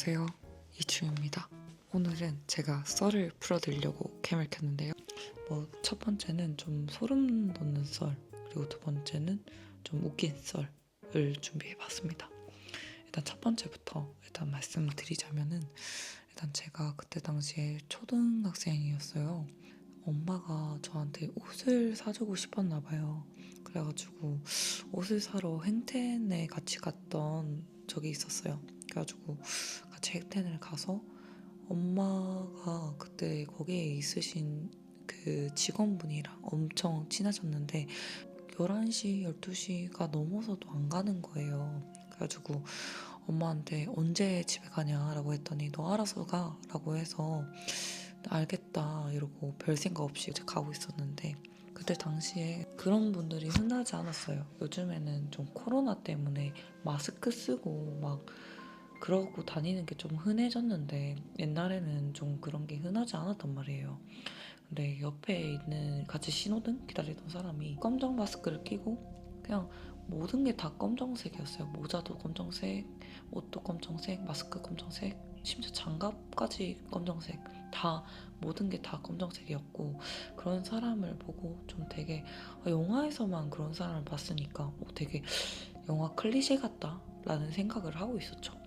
안녕하세요. 이주입니다. 오늘은 제가 썰을 풀어드리려고 캠을 켰는데요. 뭐 첫 번째는 좀 소름 돋는 썰, 그리고 두 번째는 좀 웃긴 썰을 준비해봤습니다. 일단 첫 번째부터 일단 말씀을 드리자면은 일단 제가 그때 당시에 초등학생이었어요. 엄마가 저한테 옷을 사주고 싶었나 봐요. 그래가지고 옷을 사러 행텐에 같이 갔던 적이 있었어요. 그래가지고 같이 행텐을 가서 엄마가 그때 거기에 있으신 그 직원분이랑 엄청 친해졌는데 11시, 12시가 넘어서도 안 가는 거예요. 그래가지고 엄마한테 언제 집에 가냐라고 했더니 너 알아서 가라고 해서 알겠다 이러고 별 생각 없이 이제 가고 있었는데 그때 당시에 그런 분들이 흔하지 않았어요. 요즘에는 좀 코로나 때문에 마스크 쓰고 막 그러고 다니는 게 좀 흔해졌는데 옛날에는 좀 그런 게 흔하지 않았단 말이에요. 근데 옆에 있는 같이 신호등 기다리던 사람이 검정 마스크를 끼고 그냥 모든 게 다 검정색이었어요. 모자도 검정색, 옷도 검정색, 마스크 검정색, 심지어 장갑까지 검정색. 다 모든 게 다 검정색이었고 그런 사람을 보고 좀 되게 아, 영화에서만 그런 사람을 봤으니까 어, 되게 영화 클리셰 같다라는 생각을 하고 있었죠.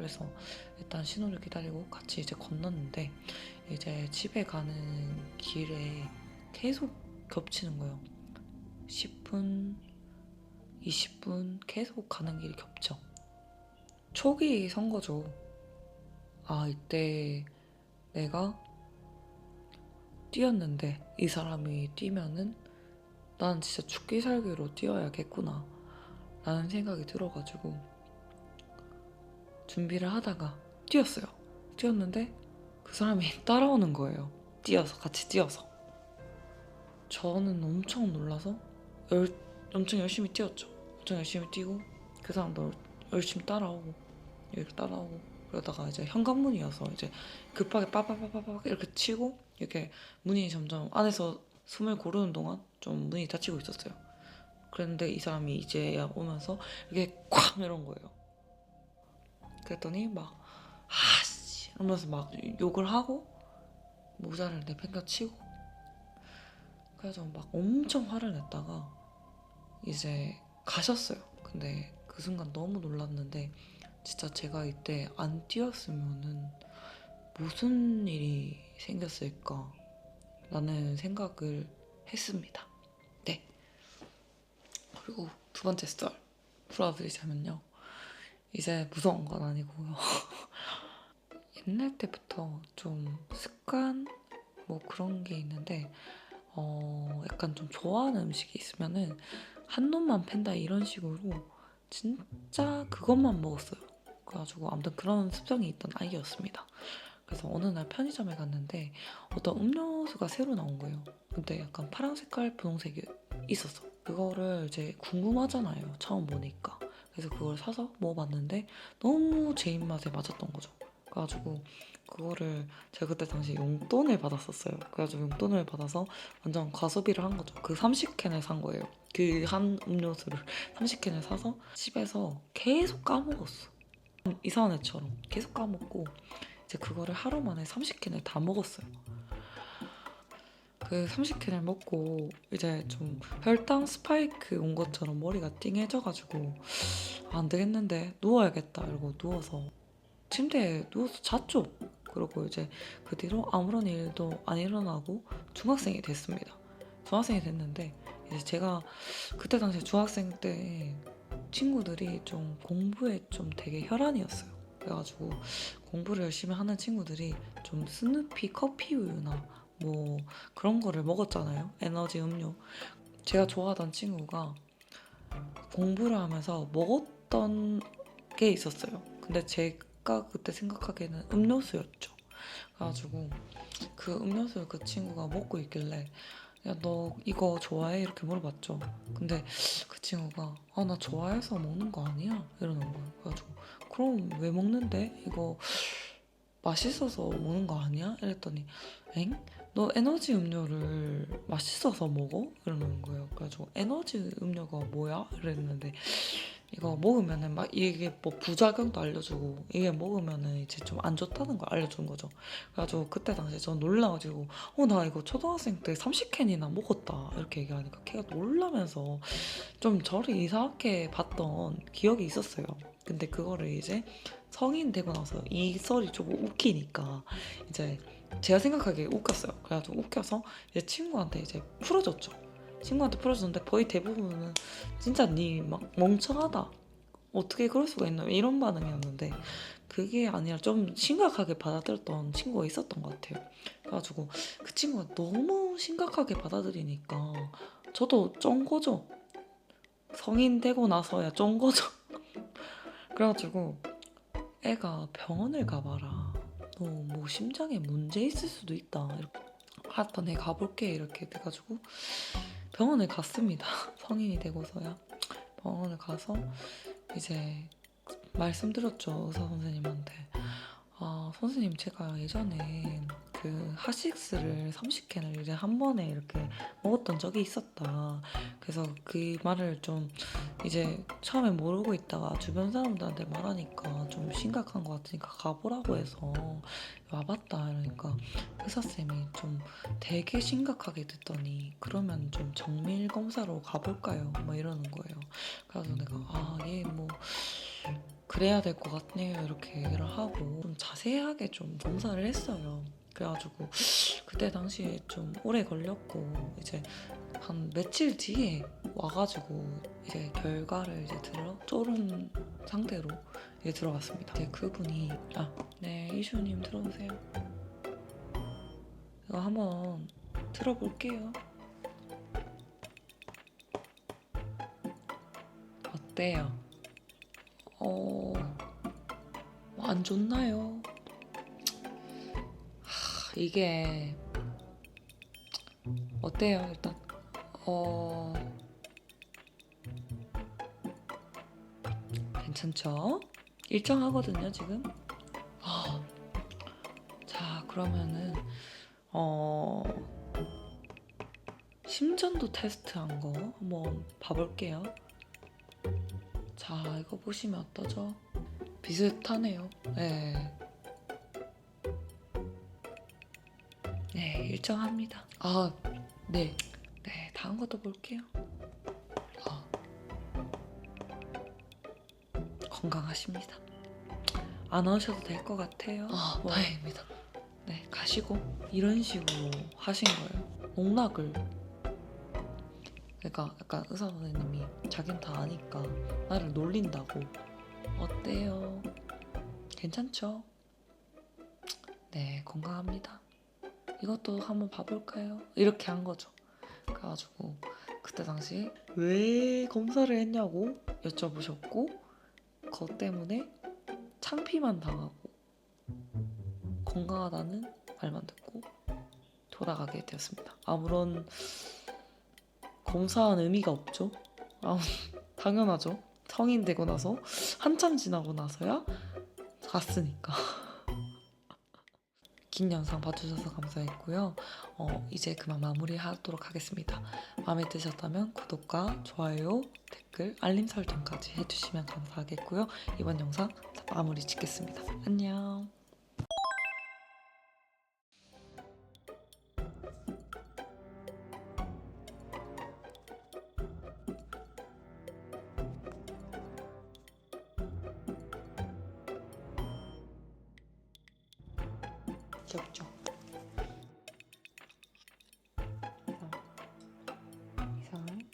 그래서 일단 신호를 기다리고 같이 이제 건넜는데 이제 집에 가는 길에 계속 겹치는 거예요. 10분, 20분 계속 가는 길이 겹쳐. 촉이 선 거죠. 아, 이때 내가 뛰었는데 이 사람이 뛰면은 난 진짜 죽기 살기로 뛰어야겠구나 라는 생각이 들어가지고 준비를 하다가 뛰었어요. 뛰었는데 그 사람이 따라오는 거예요. 뛰어서 같이 뛰어서. 저는 엄청 놀라서 열, 엄청 열심히 뛰었죠. 엄청 열심히 뛰고 그 사람도 열심히 따라오고 이렇게 따라오고 그러다가 이제 현관문이어서 이제 급하게 빠바바바바 이렇게 치고 이렇게 문이 점점 안에서 숨을 고르는 동안 좀 문이 닫히고 있었어요. 그랬는데 이 사람이 이제야 오면서 이게 쾅 이런 거예요. 그랬더니 막 아씨 이러면서 막 욕을 하고 모자를 내팽겨 치고 그래서 막 엄청 화를 냈다가 이제 가셨어요. 근데 그 순간 너무 놀랐는데 진짜 제가 이때 안 뛰었으면은 무슨 일이 생겼을까 라는 생각을 했습니다. 네. 그리고 두 번째 썰 풀어드리자면요. 이제 무서운 건 아니고요. 옛날 때부터 좀 습관 뭐 그런 게 있는데 어 약간 좀 좋아하는 음식이 있으면은 한 놈만 팬다 이런 식으로 진짜 그것만 먹었어요. 그래가지고 아무튼 그런 습성이 있던 아이였습니다. 그래서 어느 날 편의점에 갔는데 어떤 음료수가 새로 나온 거예요. 근데 약간 파란 색깔, 분홍색이 있었어. 그거를 이제 궁금하잖아요. 처음 보니까. 그래서 그걸 사서 먹어봤는데 너무 제 입맛에 맞았던 거죠. 그래가지고 그거를 제가 그때 당시 용돈을 받았었어요. 그래가지고 용돈을 받아서 완전 과소비를 한 거죠. 그 30캔을 산 거예요. 그 한 음료수를 30캔을 사서 집에서 계속 까먹었어. 이상한 애처럼 계속 까먹고 이제 그거를 하루 만에 30캔을 다 먹었어요. 그 30캔을 먹고 이제 좀 혈당 스파이크 온 것처럼 머리가 띵해져가지고 아, 안 되겠는데 누워야겠다 이러고 누워서 침대에 누워서 잤죠. 그리고 이제 그 뒤로 아무런 일도 안 일어나고 중학생이 됐습니다. 중학생이 됐는데 이제 제가 그때 당시에 중학생 때 친구들이 좀 공부에 좀 되게 혈안이었어요. 그래가지고 공부를 열심히 하는 친구들이 좀 스누피 커피 우유나 뭐 그런 거를 먹었잖아요. 에너지 음료. 제가 좋아하던 친구가 공부를 하면서 먹었던 게 있었어요. 근데 제가 그때 생각하기에는 음료수였죠. 그래가지고 그 음료수를 그 친구가 먹고 있길래 야 너 이거 좋아해? 이렇게 물어봤죠. 근데 그 친구가 아 나 좋아해서 먹는 거 아니야 이러는 거예요. 그래가지고 그럼 왜 먹는데? 이거 맛있어서 먹는 거 아니야? 이랬더니 엥? 너 에너지 음료를 맛있어서 먹어? 이러는 거예요. 그래가지고 에너지 음료가 뭐야? 이랬는데 이거 먹으면은 막 이게 뭐 부작용도 알려주고 이게 먹으면은 이제 좀 안 좋다는 걸 알려준 거죠. 그래가지고 그때 당시에 전 놀라가지고 어 나 이거 초등학생 때 30캔이나 먹었다 이렇게 얘기하니까 걔가 놀라면서 좀 저를 이상하게 봤던 기억이 있었어요. 근데 그거를 이제 성인 되고 나서 이 썰이 좀 웃기니까 이제 제가 생각하기에 웃겼어요. 그래가지고 웃겨서 이제 친구한테 이제 풀어줬죠. 친구한테 풀어줬는데 거의 대부분은 진짜 니 막 멍청하다. 어떻게 그럴 수가 있나 이런 반응이었는데 그게 아니라 좀 심각하게 받아들였던 친구가 있었던 것 같아요. 그래가지고 그 친구가 너무 심각하게 받아들이니까 저도 쩐 거죠. 성인 되고 나서야 쩐 거죠. 그래가지고 애가 병원을 가봐라. 너 뭐 심장에 문제 있을 수도 있다. 이렇게 알았다, 내 가볼게 이렇게 돼가지고 병원을 갔습니다. 성인이 되고서야 병원을 가서 이제 말씀드렸죠 의사 선생님한테. 아 선생님 제가 예전에 그 하식스를 30캔을 이제 한 번에 이렇게 먹었던 적이 있었다. 그래서 그 말을 좀 이제 처음에 모르고 있다가 주변 사람들한테 말하니까 좀 심각한 것 같으니까 가보라고 해서 와봤다 이러니까 의사쌤이 좀 되게 심각하게 듣더니 그러면 좀 정밀 검사로 가볼까요? 뭐 이러는 거예요. 그래서 내가 아 예 뭐 그래야 될 것 같네요 이렇게 얘기를 하고 좀 자세하게 좀 검사를 했어요. 그래가지고 그때 당시에 좀 오래 걸렸고 이제 한 며칠 뒤에 와가지고 이제 결과를 이제 들어 쪼른 상태로 이제 들어갔습니다. 이제 그분이 아 네 이슈님 들어오세요. 이거 한번 들어볼게요. 어때요? 어, 안 좋나요? 하, 이게 어때요? 일단 어 괜찮죠? 일정하거든요 지금. 아, 자 그러면은 어 심전도 테스트한 거 한번 봐볼게요. 자 이거 보시면 어떠죠? 비슷하네요. 네. 네 일정합니다. 아 네. 네 다음 것도 볼게요. 아, 건강하십니다. 안 오셔도 될 것 같아요. 아, 뭐, 다행입니다. 네, 가시고 이런 식으로 하신 거예요. 농락을. 그러니까 약간 의사 선생님이 자긴 다 아니까 나를 놀린다고. 어때요? 괜찮죠? 네, 건강합니다. 이것도 한번 봐볼까요? 이렇게 한 거죠. 그래가지고 그때 당시에 왜 검사를 했냐고 여쭤보셨고 그것 때문에 창피만 당하고 건강하다는 말만 듣고 돌아가게 되었습니다. 아무런 검사한 의미가 없죠. 아, 당연하죠. 성인 되고 나서 한참 지나고 나서야 갔으니까. 긴 영상 봐주셔서 감사했고요. 어, 이제 그만 마무리하도록 하겠습니다. 마음에 드셨다면 구독과 좋아요, 댓글, 알림 설정까지 해주시면 감사하겠고요. 이번 영상 마무리 짓겠습니다. 안녕. 귀엽죠? 이상을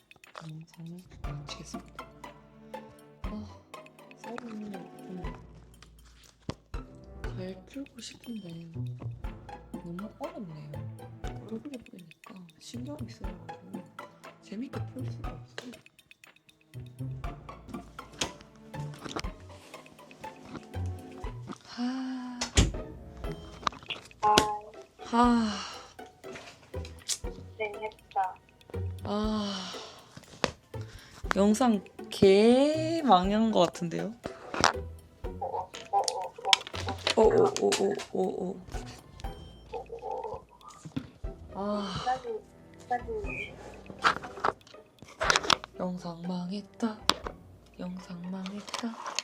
영상을 마치겠습니다. 아, 썰을 좀잘 풀고 싶은데 너무 어렵네요. 얼굴에 보이니까 신경이 쓰여가지고 재밌게 풀 수가 없어요. 하... 고생했다. 아. 영상 개 망한 것 같은데요? 어, 어, 어, 어, 오오오오오오 어, 아. 영상 망했다. 영상 망했다